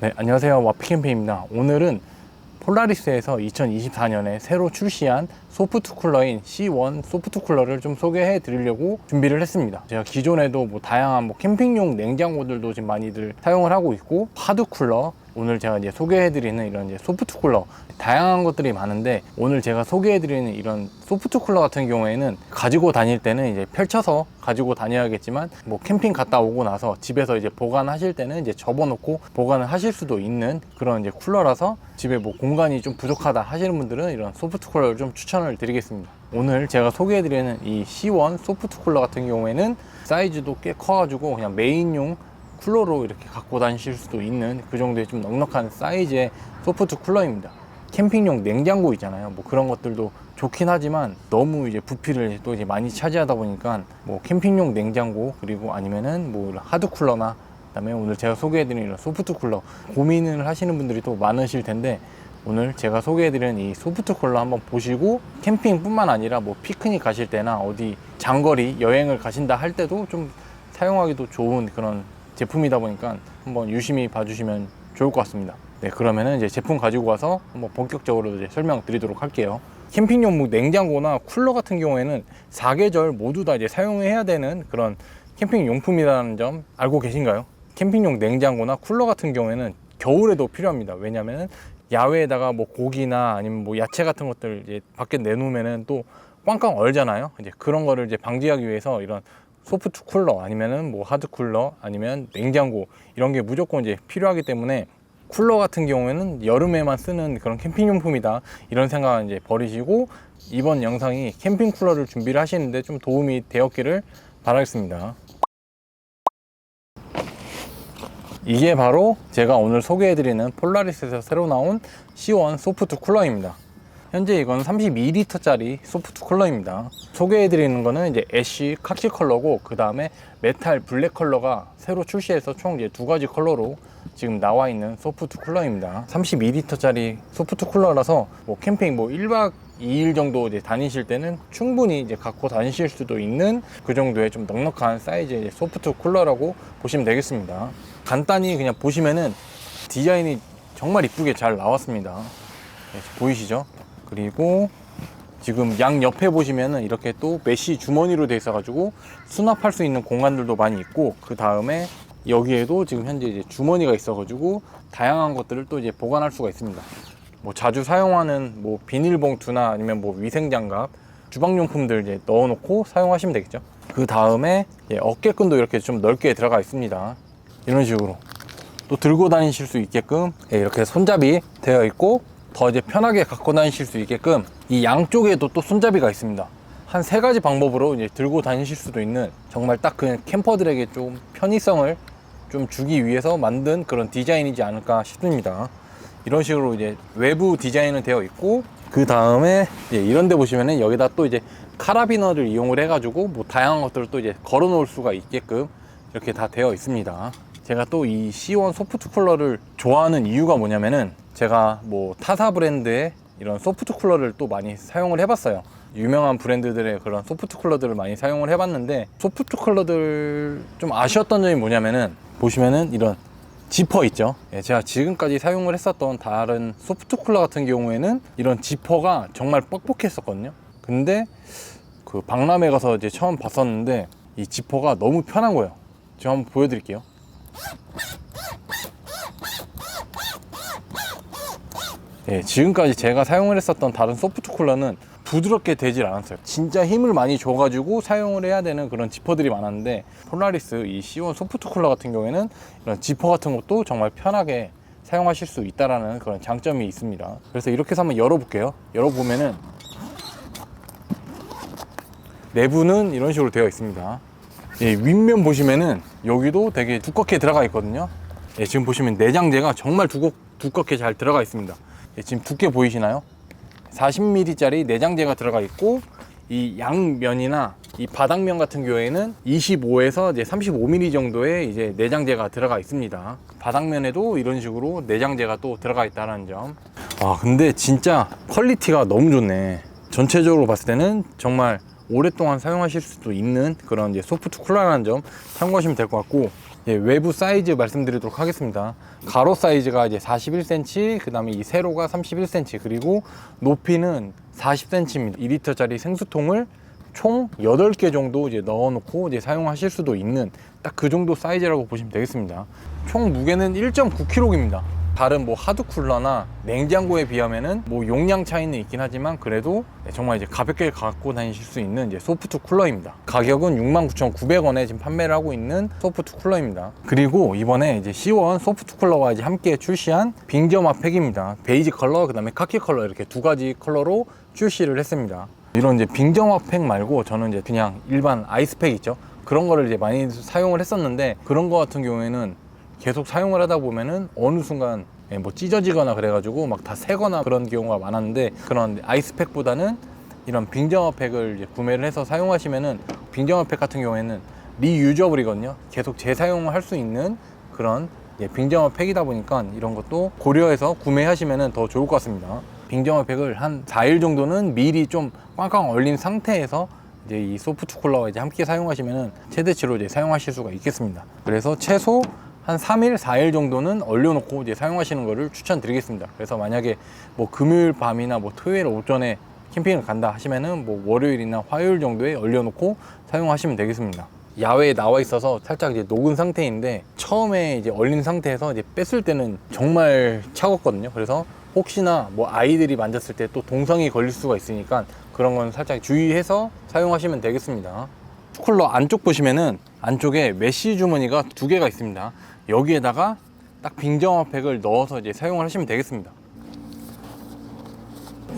네, 안녕하세요. 와피캠페입니다. 오늘은 폴라리스에서 2024년에 새로 출시한 소프트 쿨러인 C1 소프트 쿨러를 좀 소개해 드리려고 준비를 했습니다. 제가 기존에도 뭐 다양한 뭐 캠핑용 냉장고들도 지금 많이들 사용을 하고 있고 하드 쿨러 오늘 제가 이제 소개해 드리는 이런 이제 소프트 쿨러 다양한 것들이 많은데 오늘 제가 소개해 드리는 이런 소프트 쿨러 같은 경우에는 가지고 다닐 때는 이제 펼쳐서 가지고 다녀야겠지만 뭐 캠핑 갔다 오고 나서 집에서 이제 보관하실 때는 이제 접어놓고 보관을 하실 수도 있는 그런 이제 쿨러라서 집에 뭐 공간이 좀 부족하다 하시는 분들은 이런 소프트 쿨러를 좀 추천 을 드리겠습니다. 오늘 제가 소개해 드리는 이 C1 소프트 쿨러 같은 경우에는 사이즈도 꽤 커가지고 그냥 메인용 쿨러로 이렇게 갖고 다니실 수도 있는 그 정도의 좀 넉넉한 사이즈의 소프트 쿨러입니다. 캠핑용 냉장고 있잖아요. 뭐 그런 것들도 좋긴 하지만 너무 이제 부피를 또 이제 많이 차지하다 보니까 뭐 캠핑용 냉장고 그리고 아니면은 뭐 하드 쿨러나 그다음에 오늘 제가 소개해드리는 이런 소프트 쿨러 고민을 하시는 분들이 또 많으실 텐데 오늘 제가 소개해드리는 이 소프트 쿨러 한번 보시고 캠핑뿐만 아니라 뭐 피크닉 가실 때나 어디 장거리 여행을 가신다 할 때도 좀 사용하기도 좋은 그런 제품이다 보니까 한번 유심히 봐주시면 좋을 것 같습니다. 네, 그러면은 이제 제품 가지고 와서 한번 본격적으로 이제 설명드리도록 할게요. 캠핑용 뭐 냉장고나 쿨러 같은 경우에는 사계절 모두 다 이제 사용해야 되는 그런 캠핑 용품이라는 점 알고 계신가요? 캠핑용 냉장고나 쿨러 같은 경우에는 겨울에도 필요합니다. 왜냐면은 야외에다가 뭐 고기나 아니면 뭐 야채 같은 것들 이제 밖에 내놓으면은 또 꽝꽝 얼잖아요. 이제 그런 거를 이제 방지하기 위해서 이런 소프트 쿨러 아니면은 뭐 하드 쿨러 아니면 냉장고 이런 게 무조건 이제 필요하기 때문에 쿨러 같은 경우에는 여름에만 쓰는 그런 캠핑용품이다 이런 생각은 이제 버리시고 이번 영상이 캠핑 쿨러를 준비를 하시는데 좀 도움이 되었기를 바라겠습니다. 이게 바로 제가 오늘 소개해드리는 폴라리스에서 새로 나온 C1 소프트 쿨러입니다. 현재 이건 32리터짜리 소프트 쿨러입니다. 소개해드리는 거는 이제 애쉬 카키 컬러고 그 다음에 메탈 블랙 컬러가 새로 출시해서 총 이제 두 가지 컬러로 지금 나와 있는 소프트 쿨러입니다. 32리터짜리 소프트 쿨러라서 뭐 캠핑 뭐 1박 2일 정도 이제 다니실 때는 충분히 이제 갖고 다니실 수도 있는 그 정도의 좀 넉넉한 사이즈의 소프트 쿨러라고 보시면 되겠습니다. 간단히 그냥 보시면은 디자인이 정말 이쁘게 잘 나왔습니다. 네, 보이시죠? 그리고 지금 양 옆에 보시면은 이렇게 또 메쉬 주머니로 돼 있어가지고 수납할 수 있는 공간들도 많이 있고 그 다음에 여기에도 지금 현재 이제 주머니가 있어가지고 다양한 것들을 또 이제 보관할 수가 있습니다. 뭐 자주 사용하는 뭐 비닐봉투나 아니면 뭐 위생장갑, 주방용품들 이제 넣어놓고 사용하시면 되겠죠. 그 다음에 예, 어깨끈도 이렇게 좀 넓게 들어가 있습니다. 이런 식으로 또 들고 다니실 수 있게끔 예, 이렇게 손잡이 되어 있고 더 이제 편하게 갖고 다니실 수 있게끔 이 양쪽에도 또 손잡이가 있습니다. 한 세 가지 방법으로 이제 들고 다니실 수도 있는 정말 딱 그 캠퍼들에게 좀 편의성을 좀 주기 위해서 만든 그런 디자인이지 않을까 싶습니다. 이런 식으로 이제 외부 디자인은 되어 있고 그 다음에 이런 데 보시면은 여기다 또 이제 카라비너를 이용을 해가지고 뭐 다양한 것들을 또 이제 걸어 놓을 수가 있게끔 이렇게 다 되어 있습니다. 제가 또 이 C1 소프트 쿨러를 좋아하는 이유가 뭐냐면은 제가 뭐 타사 브랜드의 이런 소프트 쿨러를 또 많이 사용을 해봤어요. 유명한 브랜드들의 그런 소프트 쿨러들을 많이 사용을 해봤는데 소프트 쿨러들 좀 아쉬웠던 점이 뭐냐면은 보시면은 이런 지퍼 있죠. 예, 제가 지금까지 사용을 했었던 다른 소프트 쿨러 같은 경우에는 이런 지퍼가 정말 뻑뻑했었거든요. 근데 그 박람회 가서 이제 처음 봤었는데 이 지퍼가 너무 편한 거예요. 제가 한번 보여드릴게요. 예, 지금까지 제가 사용을 했었던 다른 소프트 쿨러는 부드럽게 되질 않았어요. 진짜 힘을 많이 줘가지고 사용을 해야 되는 그런 지퍼들이 많았는데 폴라리스 이 C1 소프트 쿨러 같은 경우에는 이런 지퍼 같은 것도 정말 편하게 사용하실 수 있다라는 그런 장점이 있습니다. 그래서 이렇게 해서 한번 열어볼게요. 열어보면은 내부는 이런 식으로 되어 있습니다. 예, 윗면 보시면은 여기도 되게 두껍게 들어가 있거든요. 예, 지금 보시면 내장재가 정말 두껍, 두껍게 잘 들어가 있습니다. 예, 지금 두께 보이시나요? 40mm짜리 내장재가 들어가 있고 이 양면이나 이 바닥면 같은 경우에는 25에서 이제 35mm 정도의 이제 내장재가 들어가 있습니다. 바닥면에도 이런 식으로 내장재가 또 들어가 있다는 점. 아 근데 진짜 퀄리티가 너무 좋네. 전체적으로 봤을 때는 정말 오랫동안 사용하실 수도 있는 그런 이제 소프트 쿨러라는 점 참고하시면 될 것 같고 예, 외부 사이즈 말씀드리도록 하겠습니다. 가로 사이즈가 이제 41cm, 그 다음에 이 세로가 31cm, 그리고 높이는 40cm입니다. 2리터짜리 생수통을 총 8개 정도 이제 넣어놓고 이제 사용하실 수도 있는 딱 그 정도 사이즈라고 보시면 되겠습니다. 총 무게는 1.9kg입니다. 다른 뭐 하드 쿨러나 냉장고에 비하면은 뭐 용량 차이는 있긴 하지만 그래도 정말 이제 가볍게 갖고 다니실 수 있는 이제 소프트 쿨러입니다. 가격은 69,900원에 지금 판매를 하고 있는 소프트 쿨러입니다. 그리고 이번에 이제 C1 소프트 쿨러와 이제 함께 출시한 빙점화 팩입니다. 베이지 컬러, 그다음에 카키 컬러 이렇게 두 가지 컬러로 출시를 했습니다. 이런 이제 빙점화 팩 말고 저는 이제 그냥 일반 아이스팩 있죠. 그런 거를 이제 많이 사용을 했었는데 그런 거 같은 경우에는 계속 사용을 하다 보면은 어느 순간 예, 뭐 찢어지거나 그래가지고 막 다 새거나 그런 경우가 많았는데 그런 아이스팩보다는 이런 빙정어팩을 구매를 해서 사용하시면은 빙정어팩 같은 경우에는 리유저블이거든요. 계속 재사용을 할 수 있는 그런 예, 빙정어팩이다 보니까 이런 것도 고려해서 구매하시면은 더 좋을 것 같습니다. 빙정어팩을 한 4일 정도는 미리 좀 꽝꽝 얼린 상태에서 이제 이 소프트 쿨러와 이제 함께 사용하시면은 최대치로 이제 사용하실 수가 있겠습니다. 그래서 최소 한 3일, 4일 정도는 얼려놓고 이제 사용하시는 것을 추천드리겠습니다. 그래서 만약에 뭐 금요일 밤이나 뭐 토요일 오전에 캠핑을 간다 하시면은 뭐 월요일이나 화요일 정도에 얼려놓고 사용하시면 되겠습니다. 야외에 나와 있어서 살짝 이제 녹은 상태인데 처음에 이제 얼린 상태에서 이제 뺐을 때는 정말 차갑거든요. 그래서 혹시나 뭐 아이들이 만졌을 때 또 동상이 걸릴 수가 있으니까 그런 건 살짝 주의해서 사용하시면 되겠습니다. 쿨러 안쪽 보시면은 안쪽에 메쉬 주머니가 두 개가 있습니다. 여기에다가 딱 빙정어팩을 넣어서 이제 사용을 하시면 되겠습니다.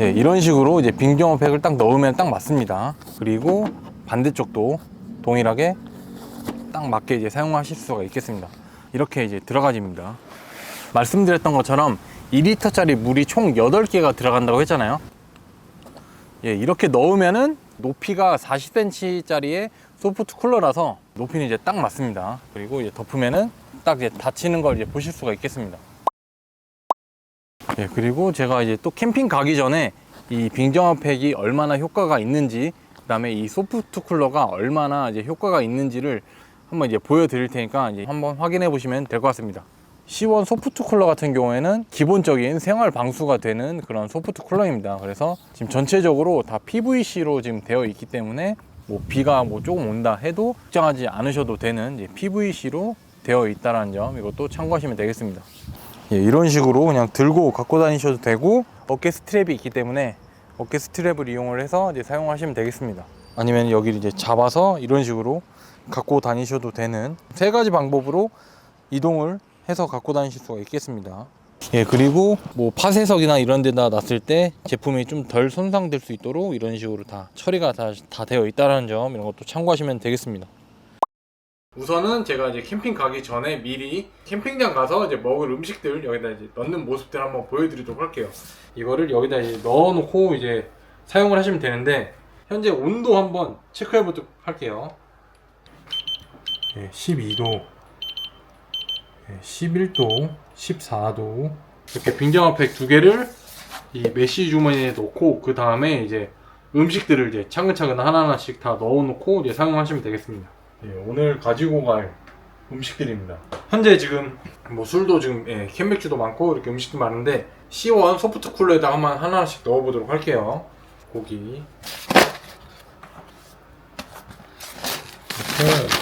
예, 이런 식으로 이제 빙정어팩을 딱 넣으면 딱 맞습니다. 그리고 반대쪽도 동일하게 딱 맞게 이제 사용하실 수가 있겠습니다. 이렇게 이제 들어가집니다. 말씀드렸던 것처럼 2리터짜리 물이 총 8개가 들어간다고 했잖아요. 예, 이렇게 넣으면은 높이가 40cm짜리의 소프트 쿨러라서 높이는 이제 딱 맞습니다. 그리고 이제 덮으면은 딱 이제 닫히는 걸 이제 보실 수가 있겠습니다. 예, 그리고 제가 이제 또 캠핑 가기 전에 이 빙정화 팩이 얼마나 효과가 있는지, 그 다음에 이 소프트 쿨러가 얼마나 이제 효과가 있는지를 한번 이제 보여드릴 테니까 이제 한번 확인해 보시면 될 것 같습니다. C1 소프트 쿨러 같은 경우에는 기본적인 생활 방수가 되는 그런 소프트 쿨러입니다. 그래서 지금 전체적으로 다 PVC로 지금 되어 있기 때문에 뭐 비가 뭐 조금 온다 해도 걱정하지 않으셔도 되는 PVC로 되어 있다는 점 이것도 참고하시면 되겠습니다. 예, 이런 식으로 그냥 들고 갖고 다니셔도 되고 어깨 스트랩이 있기 때문에 어깨 스트랩을 이용을 해서 이제 사용하시면 되겠습니다. 아니면 여기를 이제 잡아서 이런 식으로 갖고 다니셔도 되는 세 가지 방법으로 이동을 해서 갖고 다니실 수가 있겠습니다. 예, 그리고 뭐 파쇄석이나 이런 데다 놨을 때 제품이 좀 덜 손상될 수 있도록 이런 식으로 다 처리가 다, 다 되어 있다는 점 이런 것도 참고하시면 되겠습니다. 우선은 제가 이제 캠핑 가기 전에 미리 캠핑장 가서 이제 먹을 음식들 여기다 이제 넣는 모습들 한번 보여드리도록 할게요. 이거를 여기다 이제 넣어놓고 이제 사용을 하시면 되는데 현재 온도 한번 체크해 보도록 할게요. 예, 12도, 11도, 14도 이렇게 빙장어팩 두 개를 이 메쉬 주머니에 넣고 그 다음에 이제 음식들을 이제 차근차근 하나하나씩 다 넣어놓고 이제 사용하시면 되겠습니다. 예, 오늘 가지고 갈 음식들입니다. 현재 지금 뭐 술도 지금 예, 캔맥주도 많고 이렇게 음식도 많은데 C1 소프트 쿨러에다 한번 하나씩 넣어보도록 할게요. 고기 이렇게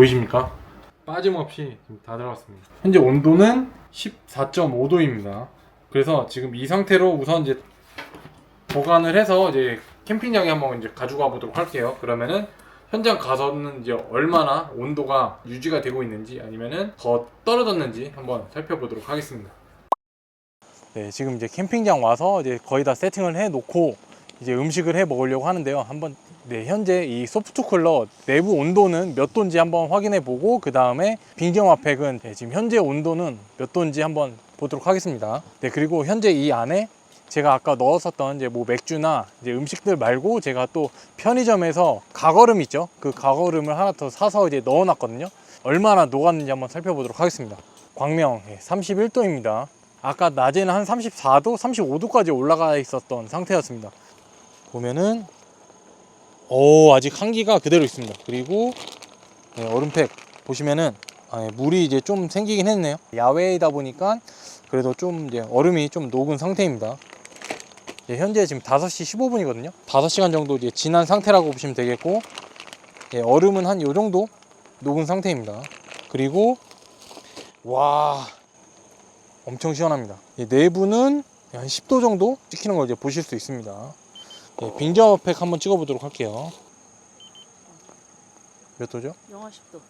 보이십니까? 빠짐없이 지금 다 들어갔습니다. 현재 온도는 14.5도입니다. 그래서 지금 이 상태로 우선 이제 보관을 해서 이제 캠핑장에 한번 이제 가져가 보도록 할게요. 그러면은 현장 가서는 이제 얼마나 온도가 유지가 되고 있는지 아니면은 더 떨어졌는지 한번 살펴보도록 하겠습니다. 네, 지금 이제 캠핑장 와서 이제 거의 다 세팅을 해 놓고 이제 음식을 해 먹으려고 하는데요. 한번 네, 현재 이 소프트 쿨러 내부 온도는 몇 도인지 한번 확인해 보고 그 다음에 빙정화 팩은 네, 지금 현재 온도는 몇 도인지 한번 보도록 하겠습니다. 네, 그리고 현재 이 안에 제가 아까 넣었었던 이제 뭐 맥주나 이제 음식들 말고 제가 또 편의점에서 가거름 있죠. 그 가거름을 하나 더 사서 이제 넣어 놨거든요. 얼마나 녹았는지 한번 살펴보도록 하겠습니다. 광명 31도입니다. 아까 낮에는 한 34도, 35도까지 올라가 있었던 상태였습니다. 보면은 오 아직 한기가 그대로 있습니다. 그리고 네, 얼음팩 보시면은 아, 예, 물이 이제 좀 생기긴 했네요. 야외이다 보니까 그래도 좀 이제 얼음이 좀 녹은 상태입니다. 예, 현재 지금 5시 15분이거든요. 5시간 정도 이제 지난 상태라고 보시면 되겠고 예, 얼음은 한 요 정도 녹은 상태입니다. 그리고 와 엄청 시원합니다. 예, 내부는 한 10도 정도 찍히는 걸 이제 보실 수 있습니다. 예, 빙저팩 한번 찍어보도록 할게요. 몇 도죠? 영하 10도.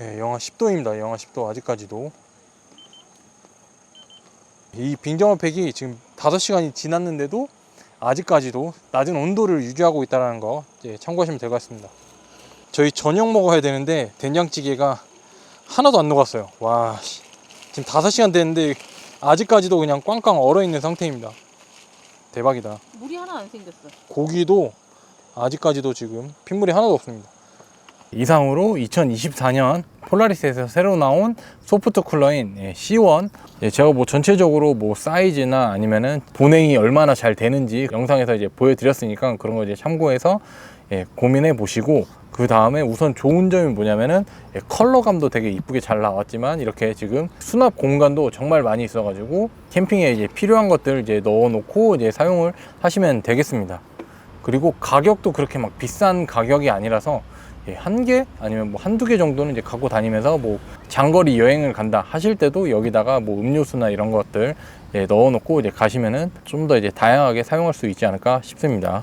예, 영하 10도입니다. 영하 10도 아직까지도. 이 빙정어팩이 지금 5시간이 지났는데도 아직까지도 낮은 온도를 유지하고 있다는 거 참고하시면 될 것 같습니다. 저희 저녁 먹어야 되는데 된장찌개가 하나도 안 녹았어요. 와, 씨. 지금 5시간 됐는데 아직까지도 그냥 꽝꽝 얼어 있는 상태입니다. 대박이다. 물이 하나 안 생겼어. 고기도 아직까지도 지금 핏물이 하나도 없습니다. 이상으로 2024년 폴라리스에서 새로 나온 소프트 쿨러인 예, C1 예, 제가 뭐 전체적으로 뭐 사이즈나 아니면은 보냉이 얼마나 잘 되는지 영상에서 이제 보여드렸으니까 그런 거 이제 참고해서 예, 고민해 보시고 그 다음에 우선 좋은 점이 뭐냐면은 예, 컬러감도 되게 이쁘게 잘 나왔지만 이렇게 지금 수납 공간도 정말 많이 있어가지고 캠핑에 이제 필요한 것들 이제 넣어놓고 이제 사용을 하시면 되겠습니다. 그리고 가격도 그렇게 막 비싼 가격이 아니라서 예, 한 개 아니면 뭐 한두 개 정도는 이제 갖고 다니면서 뭐 장거리 여행을 간다 하실 때도 여기다가 뭐 음료수나 이런 것들 예, 넣어놓고 이제 가시면은 좀 더 이제 다양하게 사용할 수 있지 않을까 싶습니다.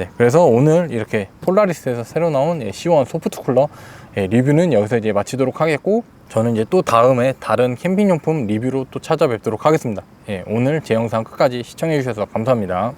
네, 그래서 오늘 이렇게 폴라리스에서 새로 나온 예, C1 소프트 쿨러 예, 리뷰는 여기서 이제 마치도록 하겠고 저는 이제 또 다음에 다른 캠핑용품 리뷰로 또 찾아뵙도록 하겠습니다. 예, 오늘 제 영상 끝까지 시청해 주셔서 감사합니다.